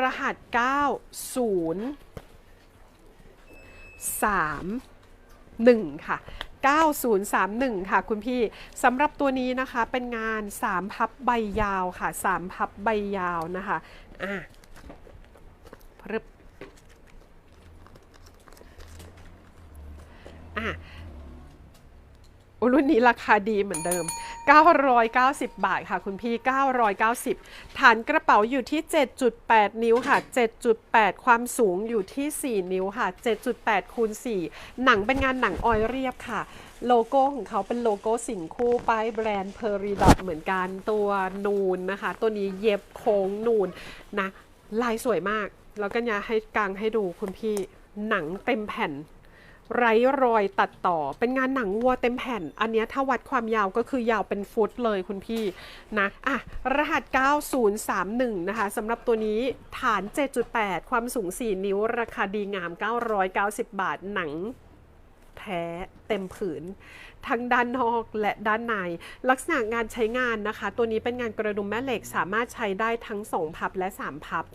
รหัส 90 3 1 ค่ะ 9031 ค่ะคุณพี่สำหรับตัวนี้นะคะเป็นงาน 3 พับใบยาวค่ะ 3 พับใบยาวนะคะอะพรึบอะอรุ่นนี้ราคาดีเหมือนเดิม 990 บาทค่ะคุณพี่ 990 ฐานกระเป๋าอยู่ที่ 7.8 นิ้วค่ะ 7.8 ความสูงอยู่ที่ 4 นิ้วค่ะ 7.8คูณ4หนังเป็นงานหนังออยเรียบค่ะ โลโก้ของเขาเป็นโลโก้สิงคู่ป้ายแบรนด์เพอรีดอทเหมือนกันตัวนูนนะคะ ตัวนี้เย็บโค้งนูนนะ ลายสวยมาก แล้วก็ยาให้กลางให้ดูคุณพี่หนังเต็มแผ่น ไร้รอยตัดต่อ เป็นงานหนังวัวเต็มแผ่น อันนี้ถ้าวัดความยาวก็คือยาวเป็นฟุตเลยคุณพี่นะอะรหัส 9031 นะคะสำหรับตัวนี้ฐาน 7.8 ความสูง 4 นิ้ว ราคาดีงาม 990 บาทหนังแท้เต็มผืน ทั้งด้านนอกและด้านใน ลักษณะงานใช้งานนะคะ ตัวนี้เป็นงานกระดุมแม่เหล็กสามารถใช้ได้ทั้ง 2 พับและ 3 พับ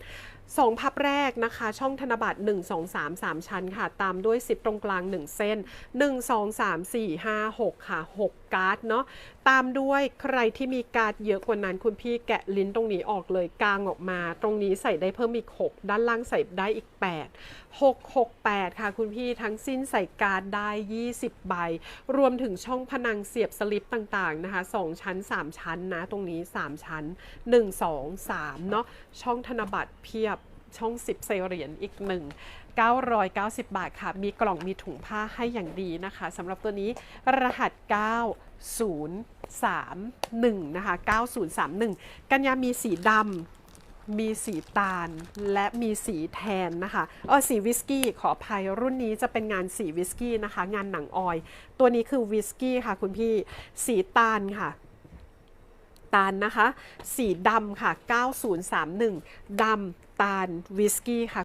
2พับแรกนะคะ ช่องธนบัตร 1 2 3 3 ชั้นค่ะ ตามด้วยซิปตรงกลาง 1 เส้น 1 2 3 4 5 6 ค่ะ 6 การ์ดเนาะตามด้วยใครที่มีการ์ดเยอะกว่านั้นคุณพี่แกะลิ้นตรงนี้ออกเลยกางออกมา ตรงนี้ใส่ได้เพิ่มอีก 6 ด้านล่างใส่ได้อีก 8 6 6 8 ค่ะ คุณพี่ทั้งสิ้นใส่การ์ดได้ 20 ใบ รวมถึงช่องผนังเสียบสลิปต่างๆนะคะ2ชั้น 3 ชั้นนะ ตรงนี้ 3 ชั้น 1 2 3 เนาะช่องธนบัตรเพียบช่อง 10ใส่เหรียญอีก 1 990 บาทค่ะ มีกล่องมีถุงผ้าให้อย่างดีนะคะสำหรับตัวนี้รหัส 9031 นะคะ 9031 กันยามีสีดำ มีสีตาล และมีสีแทนนะคะเออสีวิสกี้ขออภัยรุ่นนี้จะเป็นงานสีวิสกี้นะคะ งานหนังออย ตัวนี้คือวิสกี้ค่ะคุณพี่สีตาลค่ะตาลนะคะ สีดำค่ะ 9031ดำตาลวิสกี้ค่ะ